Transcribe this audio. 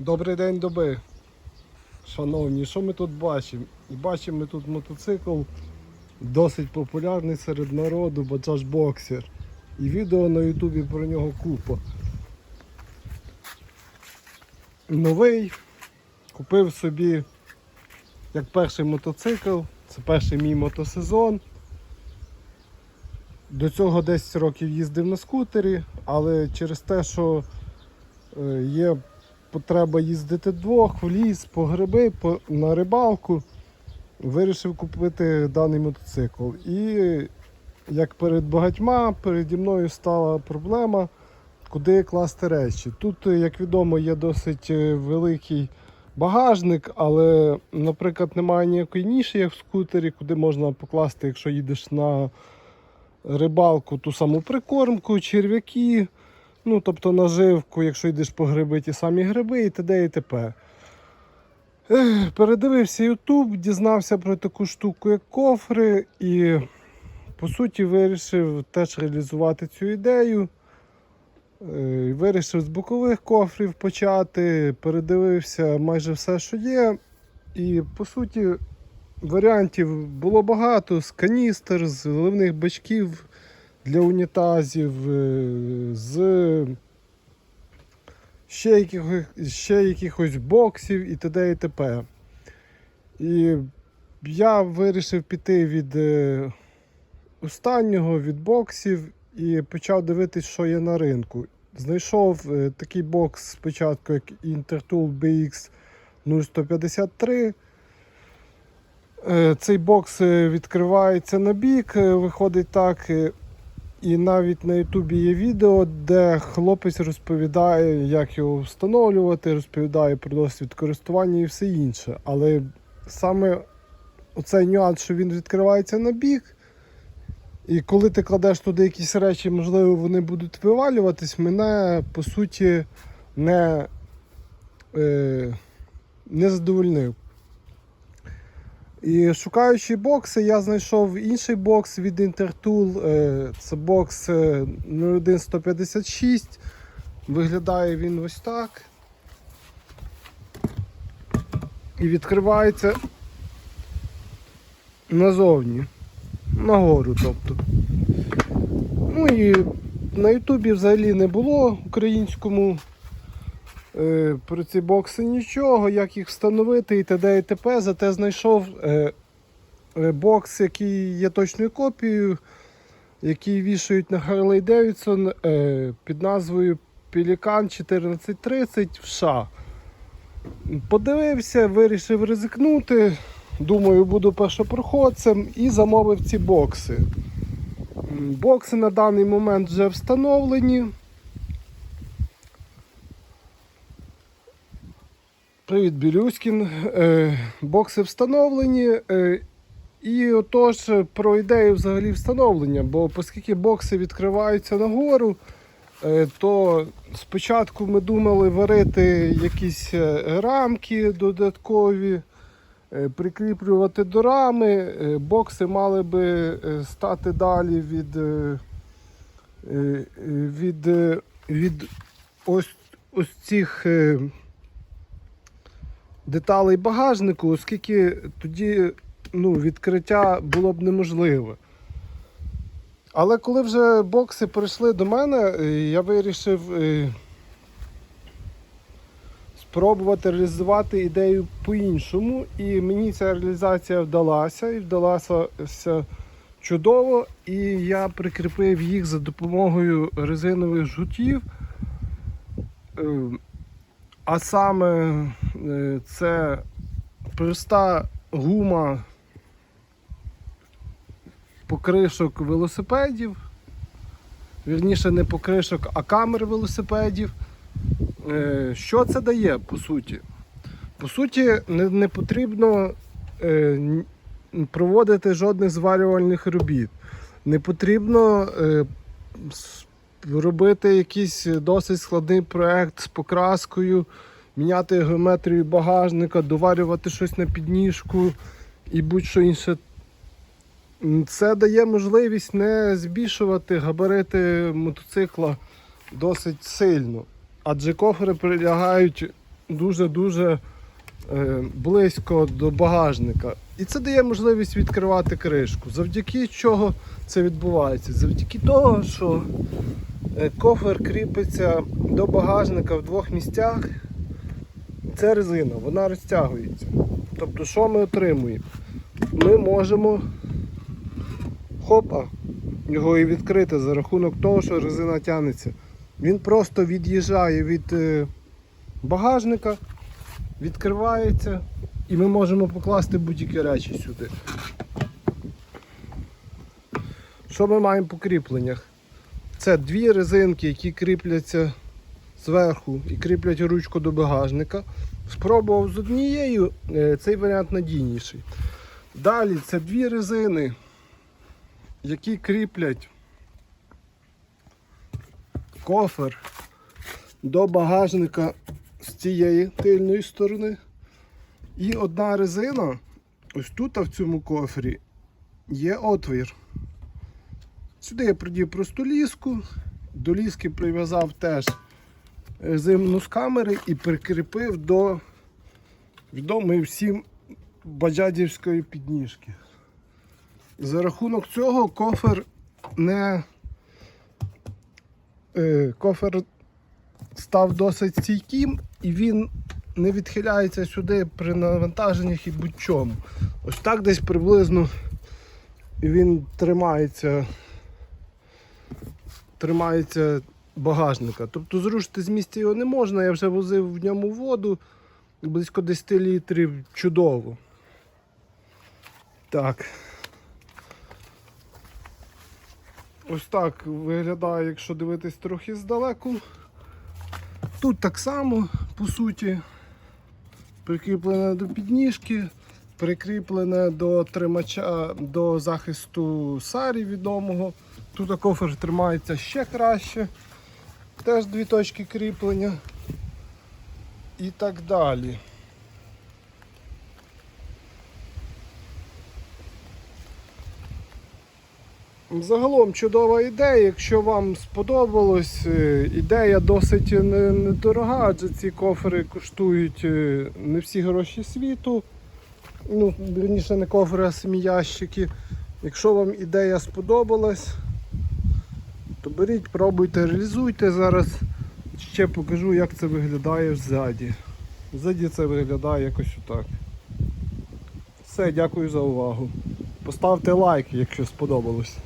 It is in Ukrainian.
Добрий день доби. Шановні, що ми тут бачимо? Бачимо ми тут мотоцикл досить популярний серед народу, Bajaj Boxer. І відео на Ютубі про нього купа. Новий. Купив собі як перший мотоцикл. Це перший мій мотосезон. До цього 10 років їздив на скутері, але через те, що е, є потреба їздити двох, в ліс, по гриби, по, на рибалку, вирішив купити даний мотоцикл. І як перед багатьма, переді мною стала проблема, куди класти речі. Тут, як відомо, є досить е, великий багажник, але, наприклад, немає ніякої ніші, як в скутері, куди можна покласти, якщо їдеш на рибалку, ту саму прикормку, черв'яки. Ну, тобто наживку, якщо йдеш по гриби, ті самі гриби і т.д. і т.п. Передивився YouTube, дізнався про таку штуку, як кофри, і по суті вирішив теж реалізувати цю ідею. Е, Вирішив з бокових кофрів почати, передивився майже все, що є. І по суті варіантів було багато з каністр, з ливних бачків для унітазів, е, з ще якихось, ще якихось боксів і т.д. і т.п. І я вирішив піти від е, останнього, від боксів і почав дивитись, що є на ринку. Знайшов е, такий бокс спочатку, як Intertool BX 0153. Е, Цей бокс відкривається на бік, виходить так. І навіть на Ютубі є відео, де хлопець розповідає, як його встановлювати, розповідає про досвід користування і все інше. Але саме оцей нюанс, що він відкривається на бік, і коли ти кладеш туди якісь речі, можливо, вони будуть вивалюватись, мене по суті не, е, не задовольнив. І шукаючи бокси, я знайшов інший бокс від Intertool. е, Це бокс е, 01156. Виглядає він ось так. І відкривається назовні. Нагору, тобто. Ну і на Ютубі взагалі не було українському е, про ці бокси нічого, як їх встановити і т.д. і т.п. Зате знайшов е, е, бокс, який є точною копією, який вішають на Harley Davidson е, під назвою Pelican 1430 в США. Подивився, вирішив ризикнути. Думаю, буду першопроходцем і замовив ці бокси. Бокси на даний момент вже встановлені. Привіт, Білюськін. Е, Бокси встановлені. е, І отож про ідею взагалі встановлення, бо оскільки бокси відкриваються нагору, е, то спочатку ми думали варити якісь рамки додаткові, прикріплювати до рами. Бокси мали би стати далі від, від, від ось, ось цих. Деталей багажнику, оскільки тоді ну, відкриття було б неможливе. Але коли вже бокси прийшли до мене, е, я вирішив е, спробувати реалізувати ідею по-іншому. І мені ця реалізація вдалася і вдалася чудово. І я прикріпив їх за допомогою резинових жгутів. Е, а саме це проста гума покришок велосипедів. Вірніше, не покришок, а камер велосипедів. Е, Що це дає, по суті? По суті, не, потрібно е, проводити жодних зварювальних робіт. Не потрібно е, робити якийсь досить складний проект з покраскою, міняти геометрію багажника, доварювати щось на підніжку і будь-що інше. Це дає можливість не збільшувати габарити мотоцикла досить сильно. Адже кофри прилягають дуже-дуже е, близько до багажника. І це дає можливість відкривати кришку. Завдяки чого це відбувається? Завдяки того, що е, кофер кріпиться до багажника в двох місцях. Це резина, вона розтягується. Тобто, що ми отримуємо? Ми можемо хопа, його і відкрити за рахунок того, що резина тягнеться. Він просто від'їжджає від е, багажника, відкривається і ми можемо покласти будь-які речі сюди. Що ми маємо по кріпленнях? Це дві резинки, які кріпляться зверху і кріплять ручку до багажника. Спробував з однією, е, цей варіант надійніший. Далі це дві резини, які кріплять кофер до багажника з цієї тильної сторони. І одна резина, ось тут в цьому кофері, є отвір. Сюди я придів просто ліску, до ліски прив'язав теж зимну з камери і прикріпив до відомої всім баджадівської підніжки. За рахунок цього кофер не е, кофер став досить стійким і він не відхиляється сюди при навантаженнях і будь-чому. Ось так десь приблизно він тримається тримається багажника. Тобто зрушити з місця його не можна, я вже возив в ньому воду близько 10 літрів чудово. Так. Ось так виглядає, якщо дивитись трохи здалеку. Тут так само, по суті, прикріплене до підніжки, прикріплене до тримача до захисту сарі відомого. Тут кофер тримається ще краще. Теж дві точки кріплення. І так далі. Загалом чудова ідея, якщо вам сподобалось, е, ідея досить не- недорога, адже ці кофери коштують е, не всі гроші світу. Ну, верніше не кофери, а самі ящики. Якщо вам ідея сподобалась, то беріть, пробуйте, реалізуйте. Зараз ще покажу, як це виглядає ззаді. Ззаді це виглядає якось отак. Все, дякую за увагу. Поставте лайк, якщо сподобалось.